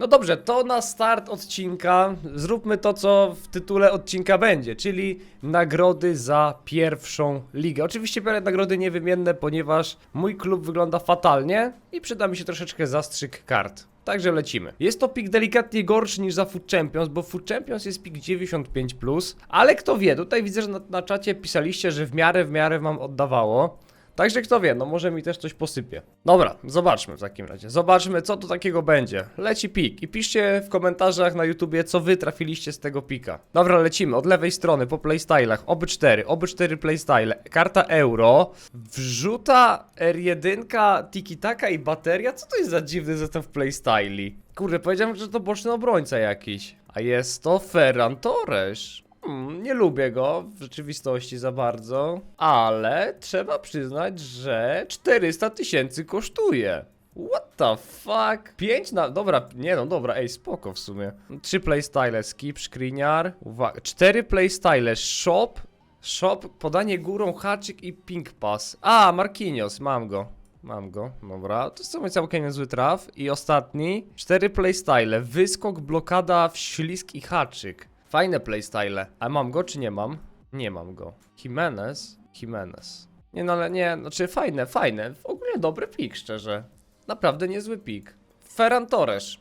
No dobrze, to na start odcinka zróbmy to, co w tytule odcinka będzie, czyli nagrody za pierwszą ligę. Oczywiście biorę nagrody niewymienne, ponieważ mój klub wygląda fatalnie i przyda mi się troszeczkę zastrzyk kart. Także lecimy. Jest to pik delikatnie gorszy niż za Food Champions, bo Food Champions jest pik 95+, ale kto wie, tutaj widzę, że na, na czacie pisaliście, że w miarę, w miarę wam oddawało. Także kto wie, no może mi też coś posypie. Dobra, zobaczmy w takim razie. Zobaczmy, co tu takiego będzie. Leci pik i piszcie w komentarzach na YouTubie, co wy trafiliście z tego pika. Dobra, lecimy od lewej strony po playstylach. Oby 4, oby 4 playstyle. Karta euro. Wrzuta R1, tiki-taka i bateria. Co to jest za dziwny zestaw playstyli? Kurde, powiedziałem, że to boczny obrońca jakiś. A jest to Ferran Torres. Hmm, nie lubię go w rzeczywistości za bardzo, ale trzeba przyznać, że 400 tysięcy kosztuje. What the fuck? 5 na... Dobra, nie no, dobra, ej, spoko w sumie. 3 playstyle, skip, screeniar, uwaga, 4 playstyle, shop, shop, podanie górą, haczyk i ping pass. A, Marquinhos, mam go. Mam go, dobra. To jest całkiem niezły traf. I ostatni, 4 playstyle, wyskok, blokada, wślizg i haczyk. Fajne playstyle. A mam go czy nie mam? Nie mam go. Jimenez? Jimenez. Nie no ale nie, znaczy fajne, fajne. W ogóle dobry pik, szczerze. Naprawdę niezły pik. Ferran Torres.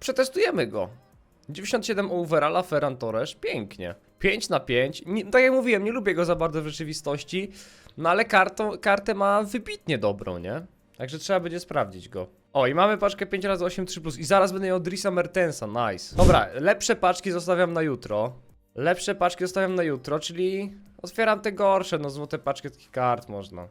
Przetestujemy go. 97 overalla Ferran Torres. Pięknie. 5 na 5. Nie, tak jak mówiłem, nie lubię go za bardzo w rzeczywistości. No ale kartą, kartę ma wybitnie dobrą, nie? Także trzeba będzie sprawdzić go. O, i mamy paczkę 5 razy 8 3 plus. I zaraz będę miał Drisa Mertensa, nice. Dobra, lepsze paczki zostawiam na jutro. Lepsze paczki zostawiam na jutro, czyli otwieram te gorsze, no złote paczki takich kart można.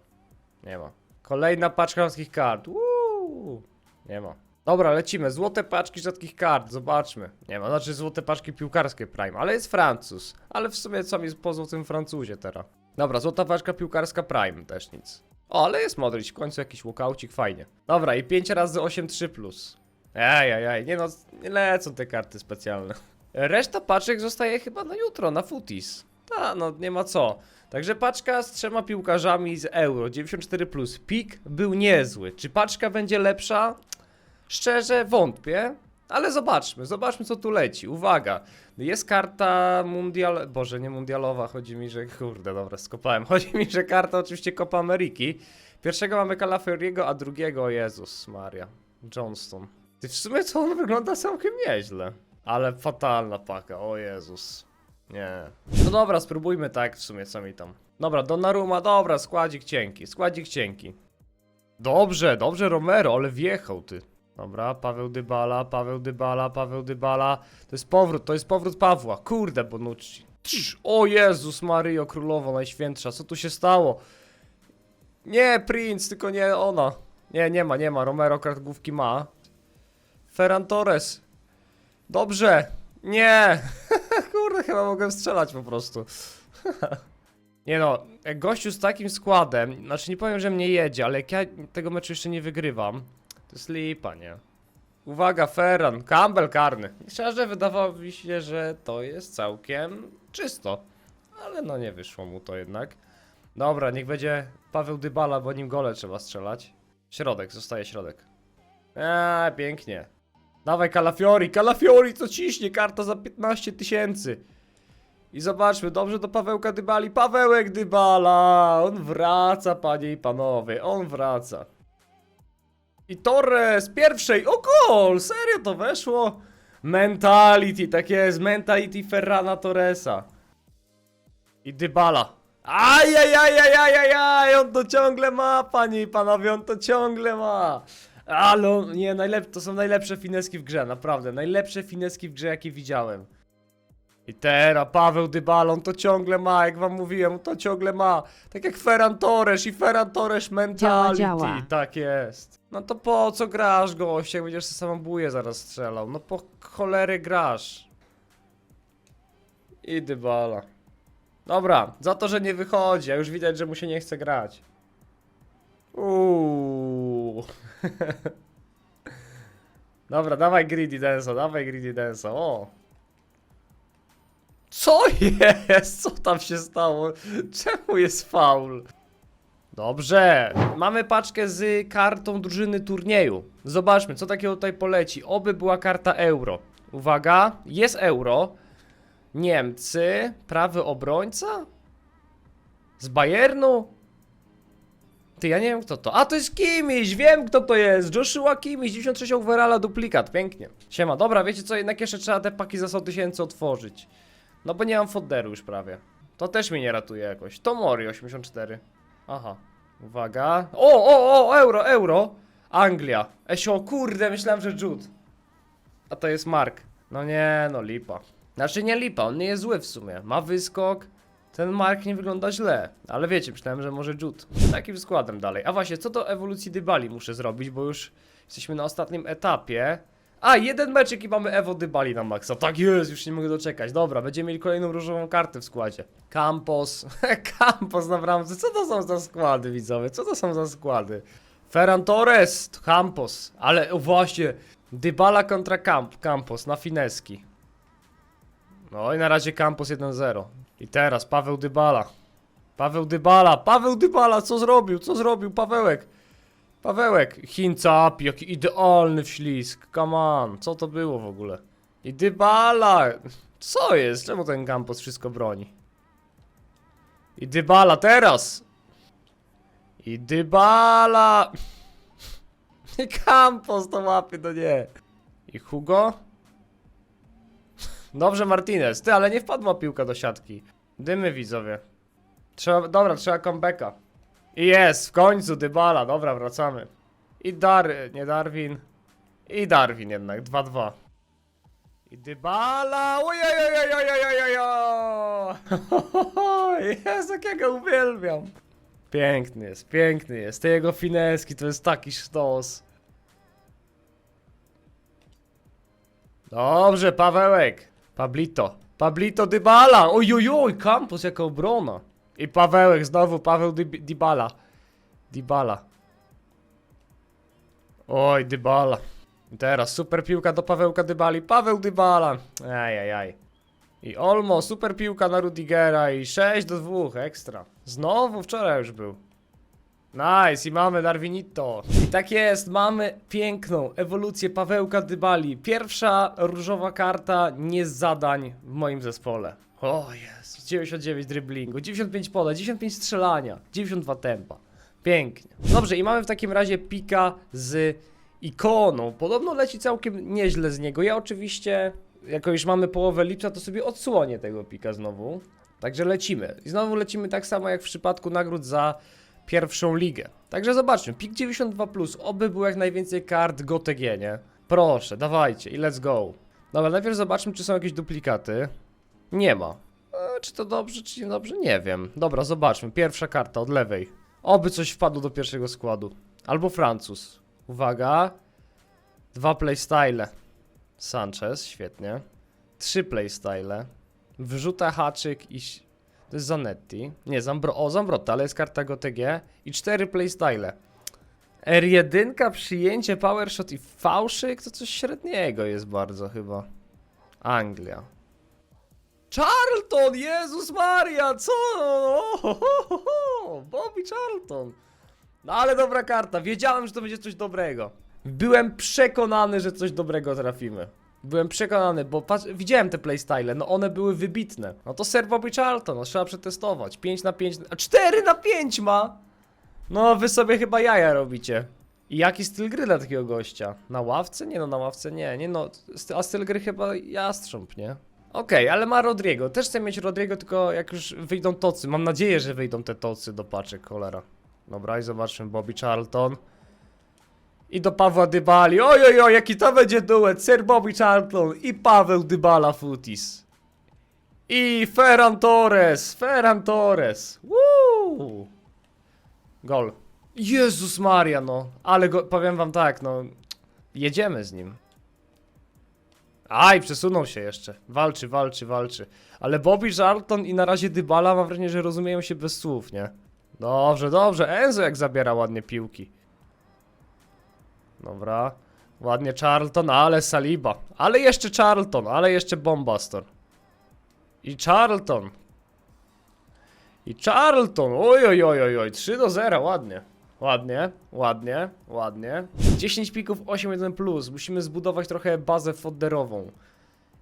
Nie ma. Kolejna paczka takich kart. Uuu. Nie ma. Dobra, lecimy. Złote paczki rzadkich kart, zobaczmy. Nie ma, znaczy złote paczki piłkarskie Prime, ale jest Francuz. Ale w sumie co mi po złotym Francuzie teraz? Dobra, złota paczka piłkarska Prime, też nic. O, ale jest Modric, w końcu jakiś walkaucik, fajnie. Dobra, i 5 razy 8 3 plus. Ej, nie no, nie lecą te karty specjalne. Reszta paczek zostaje chyba na jutro, na Footies. Ta, no nie ma co. Także paczka z trzema piłkarzami z Euro 94 plus. Pik był niezły. Czy paczka będzie lepsza? Szczerze wątpię, ale zobaczmy, zobaczmy co tu leci. Uwaga, jest karta mundial, boże nie mundialowa, chodzi mi, że kurde, dobra, skopałem. Chodzi mi, że karta oczywiście Copa Ameryki. Pierwszego mamy Calafioriego, a drugiego, Jezus Maria, Johnston. Ty w sumie to on wygląda całkiem nieźle. Ale fatalna paka, o Jezus. Nie. No dobra, spróbujmy tak w sumie, co mi tam. Dobra, Donnarumma, dobra, składzik cienki, składzik cienki. Dobrze, dobrze Romero, ale wjechał ty. Dobra, Paweł Dybala, Paweł Dybala, Paweł Dybala. To jest powrót, to jest powrót Pawła. Kurde, Bonucci. Trz, O Jezus Maryjo, Królowo Najświętsza, co tu się stało? Nie, Prince, tylko nie ona. Nie, nie ma, nie ma. Romero kartgłówki ma. Ferran Torres. Dobrze. Nie. Kurde, chyba mogłem strzelać po prostu. Nie no, gościu z takim składem, znaczy nie powiem, że mnie jedzie, ale jak ja tego meczu jeszcze nie wygrywam, to jest lipa, nie? Uwaga, Ferran, Campbell karny. Szczerze wydawało mi się, że to jest całkiem czysto, ale no nie wyszło mu to jednak. Dobra, niech będzie Paweł Dybala, bo nim gole trzeba strzelać. Środek, zostaje środek. Eee, pięknie. Dawaj Calafiori, Calafiori co ciśnie, karta za 15 tysięcy. I zobaczmy, dobrze do Pawełka Dybali. Pawełek Dybala! On wraca, panie i panowie, on wraca. I Torres, pierwszej, o gol! Serio to weszło? Mentality, tak jest, mentality Ferrana Torresa. I Dybala. Ajajajajajajaj, on to ciągle ma, panie i panowie, on to ciągle ma. Ale on, nie, najlep- to są najlepsze fineski w grze, naprawdę, najlepsze fineski w grze, jakie widziałem. I teraz Paweł Dybalon to ciągle ma, jak wam mówiłem, to ciągle ma. Tak jak Ferran Torres i Ferran Torres mentality. Działa. Tak jest. No to po co grasz, goście, jak będziesz sobie samobuje zaraz strzelał? No po cholery grasz. I Dybala. Dobra, za to, że nie wychodzi, a już widać, że mu się nie chce grać. Uuu. Dobra, dawaj Greedy Denso, dawaj Greedy Denso, o. Co jest? Co tam się stało? Czemu jest faul? Dobrze, mamy paczkę z kartą drużyny turnieju. Zobaczmy, co takiego tutaj poleci. Oby była karta euro. Uwaga, jest euro. Niemcy, prawy obrońca? Z Bayernu? Ty, ja nie wiem kto to. A, to jest Kimiś, wiem kto to jest. Joshua Kimiś, 96 overalla, duplikat, pięknie. Siema, dobra, wiecie co, jednak jeszcze trzeba te paki za 100 tysięcy otworzyć. No bo nie mam fodderu już prawie. To też mnie nie ratuje jakoś. To Mori 84. Aha. Uwaga. O, o, o, euro, euro. Anglia. Esio, kurde, myślałem, że Jude. A to jest Mark. No nie, no lipa. Znaczy nie lipa, on nie jest zły w sumie. Ma wyskok. Ten Mark nie wygląda źle. Ale wiecie, myślałem, że może Jude. Takim składem dalej. A właśnie, co do ewolucji Dybali muszę zrobić, bo już jesteśmy na ostatnim etapie. A, jeden meczek i mamy Evo Dybali na maksa. Tak jest, już nie mogę doczekać. Dobra, będziemy mieli kolejną różową kartę w składzie. Campos. Campos na bramce. Co to są za składy, widzowie? Co to są za składy? Ferran Torres, Campos. Ale właśnie, Dybala kontra Camp, Campos na fineski. No i na razie Campos 1-0. I teraz Paweł Dybala. Paweł Dybala, Paweł Dybala, co zrobił? Co zrobił Pawełek? Pawełek, Hinca, jaki idealny wślizg. Come on, co to było w ogóle? I Dybala! Co jest? Czemu ten Campos wszystko broni? I Dybala teraz! I Dybala! I Campos to łapie, no nie. I Hugo? Dobrze Martinez, ty, ale nie wpadła piłka do siatki. Dymy widzowie. Trzeba, dobra, trzeba comebacka. I jest, w końcu Dybala, dobra, wracamy. I Dar, nie Darwin. I Darwin jednak, 2-2. I Dybala, ojojojojojojojojoj. Jest, jakiego uwielbiam. Piękny jest, piękny jest. Te jego fineski to jest taki sztos. Dobrze, Pawełek. Pablito. Pablito Dybala. Ojojoj, Campos jaka obrona. I Pawełek, znowu Paweł Dybala. Dybala. Oj, Dybala. I Teraz super piłka do Pawełka Dybali. Paweł Dybala. Ajajaj. I Olmo, super piłka na Rudigera i 6 do 2, ekstra. Znowu wczoraj już był. Nice, i mamy Darwinito. I tak jest, mamy piękną ewolucję Pawełka Dybali. Pierwsza różowa karta nie z zadań w moim zespole. O jest, 99 driblingu, 95 poda, 95 strzelania, 92 tempa. Pięknie. Dobrze, i mamy w takim razie pika z ikoną. Podobno leci całkiem nieźle z niego. Ja oczywiście, jako już mamy połowę lipca, to sobie odsłonię tego pika znowu. Także lecimy. I znowu lecimy tak samo jak w przypadku nagród za pierwszą ligę. Także zobaczmy, pik 92+, plus, oby było jak najwięcej kart GOTG, nie? Proszę, dawajcie i let's go. Dobra, najpierw zobaczmy, czy są jakieś duplikaty. Nie ma. E, czy to dobrze, czy nie dobrze? Nie wiem. Dobra, zobaczmy. Pierwsza karta od lewej. Oby coś wpadło do pierwszego składu. Albo Francuz. Uwaga. Dwa playstyle. Sanchez, świetnie. Trzy playstyle. Wrzuta haczyk i... To jest Zanetti. Nie, Zambro... O, Zambrotta, ale jest karta GOTG. I cztery playstyle. R1, przyjęcie, powershot i fałszyk to coś średniego jest bardzo chyba. Anglia. Charlton! Jezus Maria! Co? Ohohoho! Bobby Charlton! No ale dobra karta. Wiedziałem, że to będzie coś dobrego. Byłem przekonany, że coś dobrego trafimy. Byłem przekonany, bo patrz, widziałem te playstyle, no one były wybitne. No to Sir Bobby Charlton, no trzeba przetestować. 5 na 5, a 4 na 5 ma! No wy sobie chyba jaja robicie. I jaki styl gry dla takiego gościa? Na ławce? Nie no, na ławce nie, nie no, a styl gry chyba jastrząb, nie? Okej, ale ma Rodrigo. Też chcę mieć Rodrigo, tylko jak już wyjdą tocy. Mam nadzieję, że wyjdą te tocy do paczek, cholera. Dobra, i zobaczmy Bobby Charlton. I do Pawła Dybali. Oj, oj, oj, jaki to będzie duet. Sir Bobby Charlton i Paweł Dybala Futis. I Ferran Torres. Ferran Torres. Woo! Gol. Jezus Maria, no. Ale go, powiem wam tak, no. Jedziemy z nim. Aj, przesunął się jeszcze. Walczy, walczy, walczy. Ale Bobby Charlton i na razie Dybala mam wrażenie, że rozumieją się bez słów, nie? Dobrze, dobrze. Enzo jak zabiera ładnie piłki. Dobra. Ładnie Charlton, ale Saliba. Ale jeszcze Charlton, ale jeszcze Bombastor. I Charlton. I Charlton, oj, oj, oj, oj, oj, 3 do 0, ładnie. Ładnie, ładnie, ładnie. 10 pików, 8-1+, plus. musimy zbudować trochę bazę fodderową.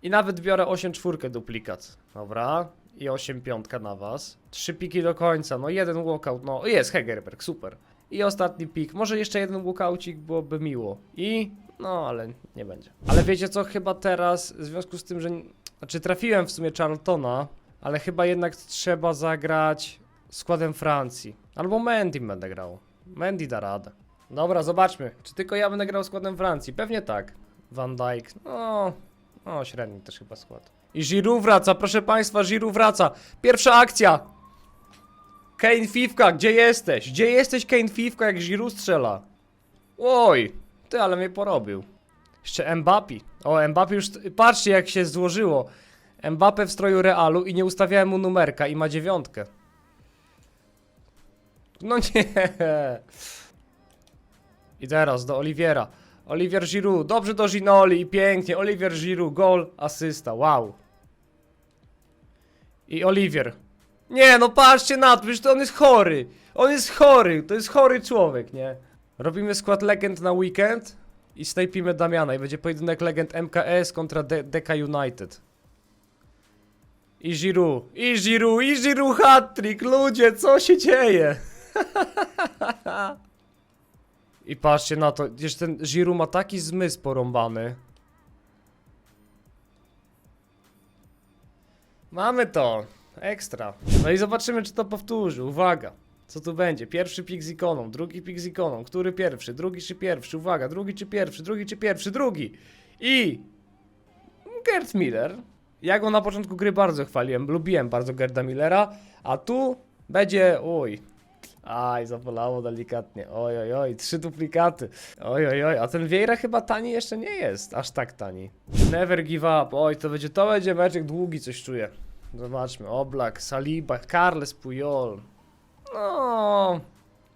I nawet biorę 8 czwórkę duplikat. Dobra. I 8 piątka na was. 3 piki do końca, no jeden walkout, no jest Hegerberg, super. I ostatni pik, może jeszcze jeden walkoucik byłoby miło. I, no ale nie będzie. Ale wiecie co, chyba teraz, w związku z tym, że, znaczy trafiłem w sumie Charltona, ale chyba jednak trzeba zagrać składem Francji. Albo Mendy będę grał. Mendy da radę. Dobra, zobaczmy. Czy tylko ja będę grał składem Francji? Pewnie tak. Van Dijk, no, no średni też chyba skład. I Giroud wraca, proszę państwa, Giroud wraca. Pierwsza akcja. Kane Fifka, gdzie jesteś? Gdzie jesteś Kane Fifka, jak Giroud strzela? Oj, ty, ale mnie porobił. Jeszcze Mbappé. O, Mbappé już, patrzcie jak się złożyło. Mbappé w stroju Realu i nie ustawiałem mu numerka i ma dziewiątkę. No nie. I teraz do Oliwiera. Olivier Giroud, dobrze do Ginoli i pięknie. Olivier Giroud, gol, asysta, wow. I Olivier. Nie, no patrzcie na to, to on jest chory. On jest chory, to jest chory człowiek, nie? Robimy skład legend na weekend i snajpimy Damiana i będzie pojedynek legend MKS kontra D DK United. I Giroud, i Giroud, i Giroud hat-trick, ludzie, co się dzieje? I patrzcie na to, gdzieś ten Giroud ma taki zmysł porąbany. Mamy to, ekstra. No i zobaczymy, czy to powtórzy. Uwaga, co tu będzie? Pierwszy pik z ikoną, drugi pik z ikoną. Który pierwszy? Drugi czy pierwszy? Uwaga, drugi czy pierwszy? Drugi czy pierwszy? Drugi. I Gerd Miller. Ja go na początku gry bardzo chwaliłem, lubiłem bardzo Gerda Millera, a tu będzie, oj, aj, zabolało delikatnie, oj, oj, oj, trzy duplikaty, oj, oj, oj, a ten Vieira chyba tani jeszcze nie jest, aż tak tani. Never give up, oj, to będzie, to będzie meczek długi, coś czuję. Zobaczmy, Oblak, Saliba, Carles Puyol, no,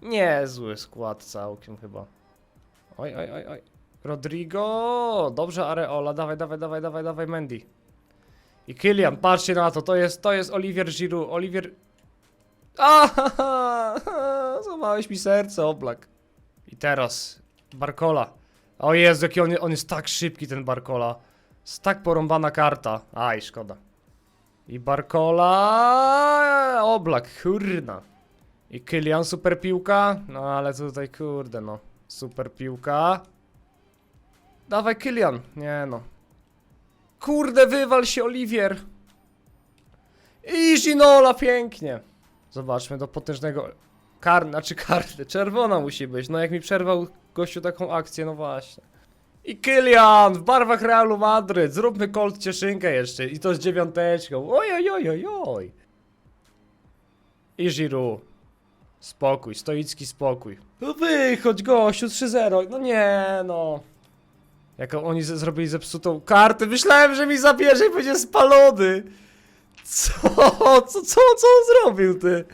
niezły skład całkiem chyba. Oj, oj, oj, oj. Rodrigo! Dobrze, Areola, dawaj, dawaj, dawaj, dawaj, dawaj, Mendy. I Kylian, patrzcie na to, to jest, to jest Olivier Giroud, Olivier... Ahaha, złamałeś mi serce, Oblak. I teraz, Barcola. O Jezu, jaki on, on jest tak szybki, ten Barcola. Jest tak porąbana karta. Aj, szkoda. I Barcola... Oblak, kurna. I Kylian, super piłka. No ale tutaj, kurde, no. Super piłka. Dawaj, Kylian. Nie no. Kurde, wywal się, Oliwier. I Ginola, pięknie. Zobaczmy do potężnego... Karny, znaczy karny, czerwona musi być. No jak mi przerwał gościu taką akcję, no właśnie. I Kylian w barwach Realu Madryt. Zróbmy Colt Cieszynkę jeszcze. I to z dziewiąteczką. Oj, oj, oj, oj, oj. I Giroud. Spokój, stoicki spokój. No wychodź gościu, 3-0. No nie, no. Jaką oni z- zrobili zepsutą kartę. Myślałem, że mi zabierze i będzie spalony. Co? Co, co, co on zrobił, ty?